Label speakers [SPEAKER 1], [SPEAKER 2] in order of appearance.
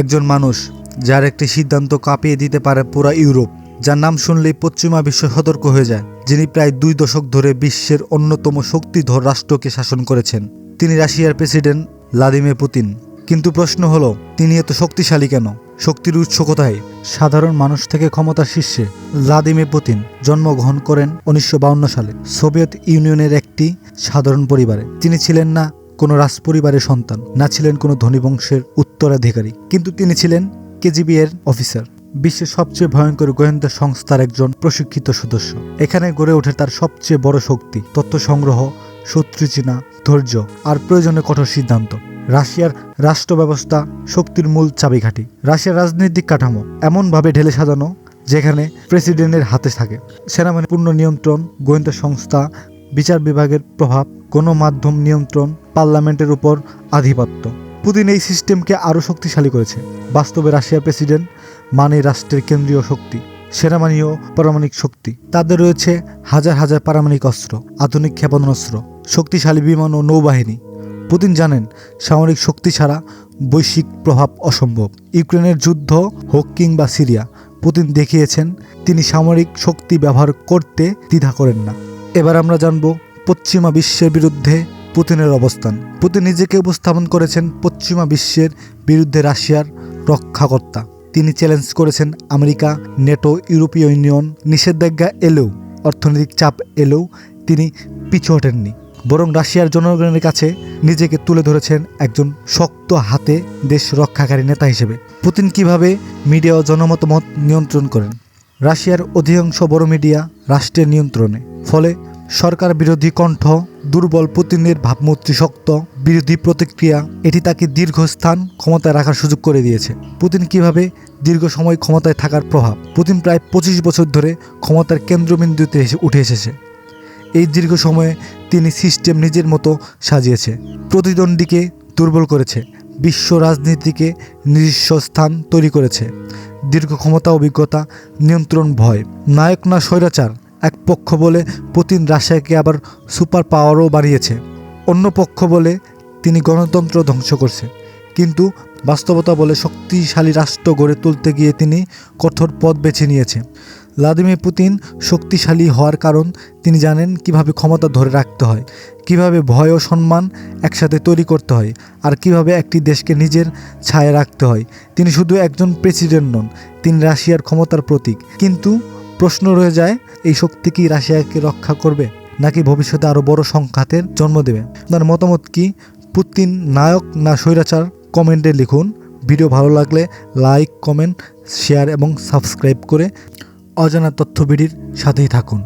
[SPEAKER 1] একজন মানুষ যার একটি সিদ্ধান্ত কাঁপিয়ে দিতে পারে পুরা ইউরোপ, যার নাম শুনলেই পশ্চিমা বিশ্ব সতর্ক হয়ে যায়, যিনি প্রায় দুই দশক ধরে বিশ্বের অন্যতম শক্তিধর রাষ্ট্রকে শাসন করেছেন। তিনি রাশিয়ার প্রেসিডেন্ট ভ্লাদিমির পুতিন। কিন্তু প্রশ্ন হলো, তিনি এত শক্তিশালী কেন? শক্তির উৎস কোথায়? সাধারণ মানুষ থেকে ক্ষমতার শীর্ষে ভ্লাদিমির পুতিন জন্মগ্রহণ করেন উনিশশো সালে। সোভিয়েত ইউনিয়নের একটি সাধারণ পরিবারে। তিনি ছিলেন না কোনো রাজপরিবারের সন্তান, না ছিলেন কোনো ধনী বংশের উত্তরাধিকারী, কিন্তু তিনি ছিলেন কেজিবি এর অফিসার। বিশ্বের সবচেয়ে ভয়ঙ্কর গোয়েন্দা সংস্থার একজন প্রশিক্ষিত সদস্য। এখানে গড়ে ওঠে তার সবচেয়ে বড় শক্তি, তথ্য সংগ্রহ, শত্রু ধৈর্য আর প্রয়োজনে কঠোর সিদ্ধান্ত। রাশিয়ার রাষ্ট্র ব্যবস্থা শক্তির মূল চাবিকাঠি। রাশিয়ার রাজনৈতিক কাঠামো এমনভাবে ঢেলে সাজানো যেখানে প্রেসিডেন্টের হাতে থাকে। সেনাবাহিনী পূর্ণ নিয়ন্ত্রণ গোয়েন্দা সংস্থা বিচার বিভাগের প্রভাব গণমাধ্যম নিয়ন্ত্রণ পার্লামেন্টের উপর আধিপত্য। পুতিন এই সিস্টেমকে আরও শক্তিশালী করেছে। বাস্তবে রাশিয়ার প্রেসিডেন্ট মানে রাষ্ট্রের কেন্দ্রীয় শক্তি, সেনাবাহিনী পারমাণবিক শক্তি। তাদের রয়েছে হাজার হাজার পারমাণবিক অস্ত্র, আধুনিক ক্ষেপণাস্ত্র, শক্তিশালী বিমান ও নৌবাহিনী। পুতিন জানেন, সামরিক শক্তি ছাড়া বৈশ্বিক প্রভাব অসম্ভব। ইউক্রেনের যুদ্ধ হোক কিংবা সিরিয়া, পুতিন দেখিয়েছেন, তিনি সামরিক শক্তি ব্যবহার করতে দ্বিধা করেন না। এবার আমরা জানব পশ্চিমা বিশ্বের বিরুদ্ধে পুতিনের অবস্থান। পুতিন নিজেকে উপস্থাপন করেছেন পশ্চিমা বিশ্বের বিরুদ্ধে রাশিয়ার রক্ষাকর্তা। তিনি চ্যালেঞ্জ করেছেন আমেরিকা, নেটো, ইউরোপীয় ইউনিয়ন, নিষেধাজ্ঞা এলেও, অর্থনৈতিক চাপ এলেও তিনি পিছু হটেননি। বরং রাশিয়ার জনগণের কাছে নিজেকে তুলে ধরেছেন একজন শক্ত হাতে দেশ রক্ষাকারী নেতা হিসেবে। পুতিন কীভাবে মিডিয়া ও জনমতামত নিয়ন্ত্রণ করেন? রাশিয়ার অধিকাংশ বড় মিডিয়া রাষ্ট্রের নিয়ন্ত্রণে। ফলে সরকার বিরোধী কণ্ঠ, দুর্বল পুতিনের ভাবমূর্তি শক্ত, বিরোধী প্রতিক্রিয়া, এটি তাকে দীর্ঘস্থান ক্ষমতায় রাখার সুযোগ করে দিয়েছে। পুতিন কীভাবে দীর্ঘ সময় ক্ষমতায় থাকার প্রভাব? পুতিন প্রায় পঁচিশ বছর ধরে ক্ষমতার কেন্দ্রবিন্দুতে এসে উঠে এসেছে। এই দীর্ঘ সময়ে তিনি সিস্টেম নিজের মতো সাজিয়েছে, প্রতিদ্বন্দ্বীকে দুর্বল করেছে, বিশ্ব রাজনীতিকে নিজস্ব স্থান তৈরি করেছে। দীর্ঘ ক্ষমতা, অভিজ্ঞতা, নিয়ন্ত্রণ, ভয়, নায়ক না স্বৈরাচার এক পক্ষ বলে পুতিন রাশিয়াকে আবার সুপার পাওয়ারও বাড়িয়েছে। অন্য পক্ষ বলে তিনি গণতন্ত্র ধ্বংস করছে। কিন্তু বাস্তবতা বলে শক্তিশালী রাষ্ট্র গড়ে তুলতে গিয়ে তিনি কঠোর পথ বেছে নিয়েছে। ভ্লাদিমির পুতিন শক্তিশালী হওয়ার কারণ তিনি জানেন কীভাবে ক্ষমতা ধরে রাখতে হয়, কীভাবে ভয় ও সম্মান একসাথে তৈরি করতে হয় আর কীভাবে একটি দেশকে নিজের ছায়া রাখতে হয়। তিনি শুধু একজন প্রেসিডেন্ট নন, তিনি রাশিয়ার ক্ষমতার প্রতীক। কিন্তু প্রশ্ন রয়ে যায়, এই শক্তি কি রাশিয়াকে রক্ষা করবে নাকি ভবিষ্যতে আরও বড় সংঘাতের জন্ম দেবে? আপনার মতামত কি? পুতিন নায়ক না স্বৈরাচার? কমেন্টে লিখুন। ভিডিও ভালো লাগলে লাইক, কমেন্ট, শেয়ার এবং সাবস্ক্রাইব করে অজানা তথ্য বিডির সাথেই থাকুন।